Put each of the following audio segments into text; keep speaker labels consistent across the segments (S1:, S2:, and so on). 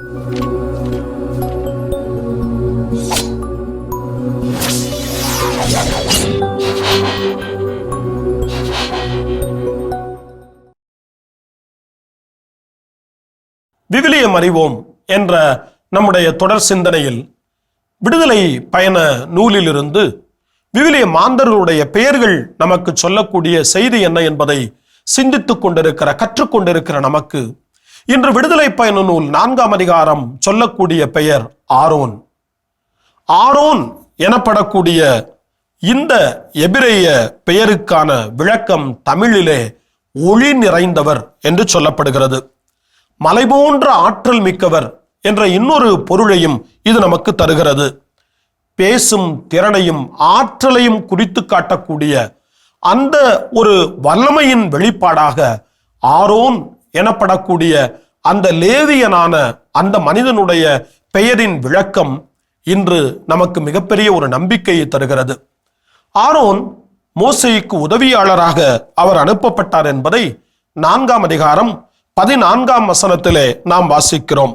S1: விவிலியம் அறிவோம் என்ற நம்முடைய தொடர் சிந்தனையில் விடுதலை பயண நூலிலிருந்து விவிலிய மாந்தர்களுடைய பெயர்கள் நமக்கு சொல்லக்கூடிய செய்தி என்ன என்பதை சிந்தித்துக் கொண்டிருக்கிற கற்றுக்கொண்டிருக்கிற நமக்கு இன்று விடுதலை பயண நூல் நான்காம் அதிகாரம் சொல்லக்கூடிய பெயர் ஆரோன். ஆரோன் எனப்படக்கூடிய இந்த எபிரேய பெயருக்கான விளக்கம் தமிழிலே ஒளி நிறைந்தவர் என்று சொல்லப்படுகிறது. மலை போன்ற ஆற்றல் மிக்கவர் என்ற இன்னொரு பொருளையும் இது நமக்கு தருகிறது. பேசும் திறனையும் ஆற்றலையும் குறித்து காட்டக்கூடிய அந்த ஒரு வல்லமையின் வெளிப்பாடாக ஆரோன் எனப்படக்கூடிய அந்த லேவியனான அந்த மனிதனுடைய பெயரின் விளக்கம் இன்று நமக்கு மிகப்பெரிய ஒரு நம்பிக்கையை தருகிறது. ஆரோன் மோசைக்கு உதவியாளராக அவர் அனுப்பப்பட்டார் என்பதை நான்காம் அதிகாரம் பதினான்காம் வசனத்திலே நாம் வாசிக்கிறோம்.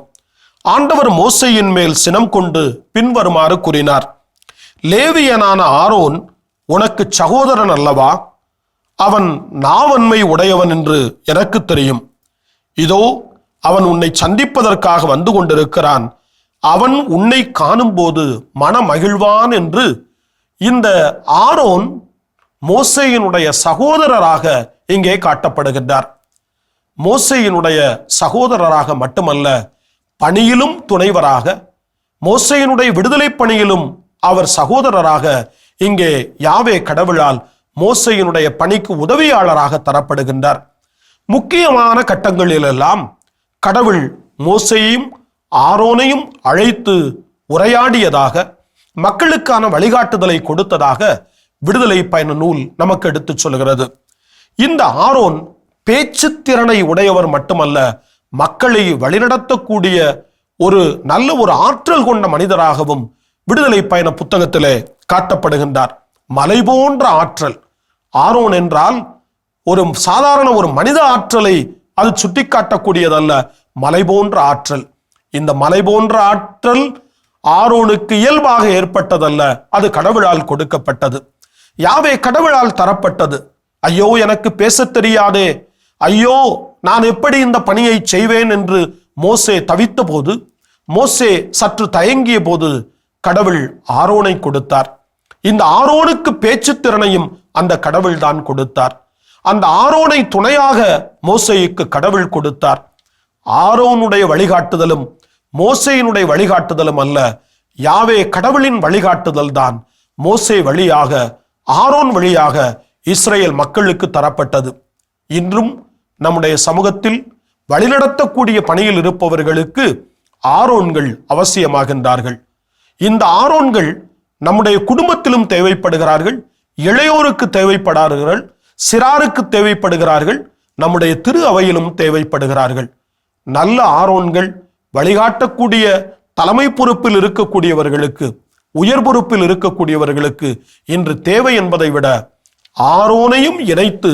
S1: ஆண்டவர் மோசையின் மேல் சினம் கொண்டு பின்வருமாறு கூறினார். லேவியனான ஆரோன் உனக்கு சகோதரன் அல்லவா? அவன் நாவன்மை உடையவன் என்று எனக்கு தெரியும். இதோ அவன் உன்னை சந்திப்பதற்காக வந்து கொண்டிருக்கிறான். அவன் உன்னை காணும்போது மன மகிழ்வான் என்று இந்த ஆரோன் மோசையினுடைய சகோதரராக இங்கே காட்டப்படுகின்றார். மோசையினுடைய சகோதரராக மட்டுமல்ல பணியிலும் துணைவராக மோசையினுடைய விடுதலை பணியிலும் அவர் சகோதரராக இங்கே யாவே கடவுளால் மோசையினுடைய பணிக்கு உதவியாளராக தரப்படுகின்றார். முக்கியமான கட்டங்களிலெல்லாம் கடவுள் மோசையையும் ஆரோனையும் அழைத்து உரையாடியதாக மக்களுக்கான வழிகாட்டுதலை கொடுத்ததாக விடுதலை பயண நூல் நமக்கு எடுத்துச் சொல்கிறது. இந்த ஆரோன் பேச்சு திறனை உடையவர் மட்டுமல்ல மக்களை வழிநடத்தக்கூடிய ஒரு நல்ல ஒரு ஆற்றல் கொண்ட மனிதராகவும் விடுதலை பயண புத்தகத்திலே காட்டப்படுகின்றார். மலை போன்ற ஆற்றல். ஆரோன் என்றால் ஒரு சாதாரண ஒரு மனித ஆற்றலை அது சுட்டிக்காட்டக்கூடியதல்ல. மலை போன்ற ஆற்றல். இந்த மலை போன்ற ஆற்றல் ஆரோனுக்கு இயல்பாக ஏற்பட்டதல்ல. அது கடவுளால் கொடுக்கப்பட்டது. யாவே கடவுளால் தரப்பட்டது. ஐயோ எனக்கு பேசத் தெரியாதே. ஐயோ நான் எப்படி இந்த பணியை செய்வேன் என்று மோசே தவித்த போது மோசே சற்று தயங்கிய போது கடவுள் ஆரோனை கொடுத்தார். இந்த ஆரோனுக்கு பேச்சு திறனையும் அந்த கடவுள் தான் கொடுத்தார். அந்த ஆரோனை துணையாக மோசேயுக்கு கடவுள் கொடுத்தார். ஆரோனுடைய வழிகாட்டுதலும் மோசையினுடைய வழிகாட்டுதலும் அல்ல யாவே கடவுளின் வழிகாட்டுதல் தான் மோசே வழியாக ஆரோன் வழியாக இஸ்ரேல் மக்களுக்கு தரப்பட்டது. இன்றும் நம்முடைய சமூகத்தில் வழிநடத்தக்கூடிய பணியில் இருப்பவர்களுக்கு ஆரோன்கள் அவசியமாகின்றார்கள். இந்த ஆரோன்கள் நம்முடைய குடும்பத்திலும் தேவைப்படுகிறார்கள் இளையோருக்கு தேவைப்படார்கள் சிறாருக்கு தேவைப்படுகிறார்கள் நம்முடைய திரு அவையிலும் தேவைப்படுகிறார்கள். நல்ல ஆரோன்கள் வழிகாட்டக்கூடிய தலைமை பொறுப்பில் இருக்கக்கூடியவர்களுக்கு உயர் பொறுப்பில் இருக்கக்கூடியவர்களுக்கு இன்று தேவை என்பதை விட ஆரோனையும் இணைத்து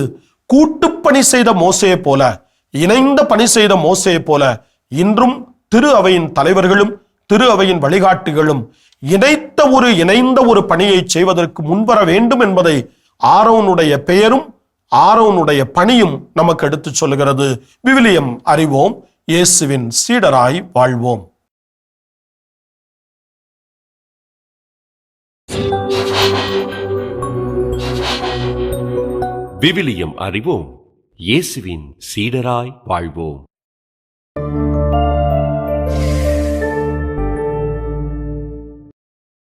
S1: கூட்டுப்பணி செய்த மோசையை போல இணைந்த பணி செய்த மோசையை போல இன்றும் திரு அவையின் தலைவர்களும் திரு அவையின் வழிகாட்டுகளும் இணைத்த ஒரு இணைந்த ஒரு பணியை செய்வதற்கு முன்வர வேண்டும் என்பதை ஆரோனுடைய பெயரும் ஆரோனுடைய பணியும் நமக்கு எடுத்து சொல்லுகிறது. விவிலியம் அறிவோம் இயேசுவின் சீடராய் வாழ்வோம்.
S2: விவிலியம் அறிவோம் இயேசுவின் சீடராய் வாழ்வோம்.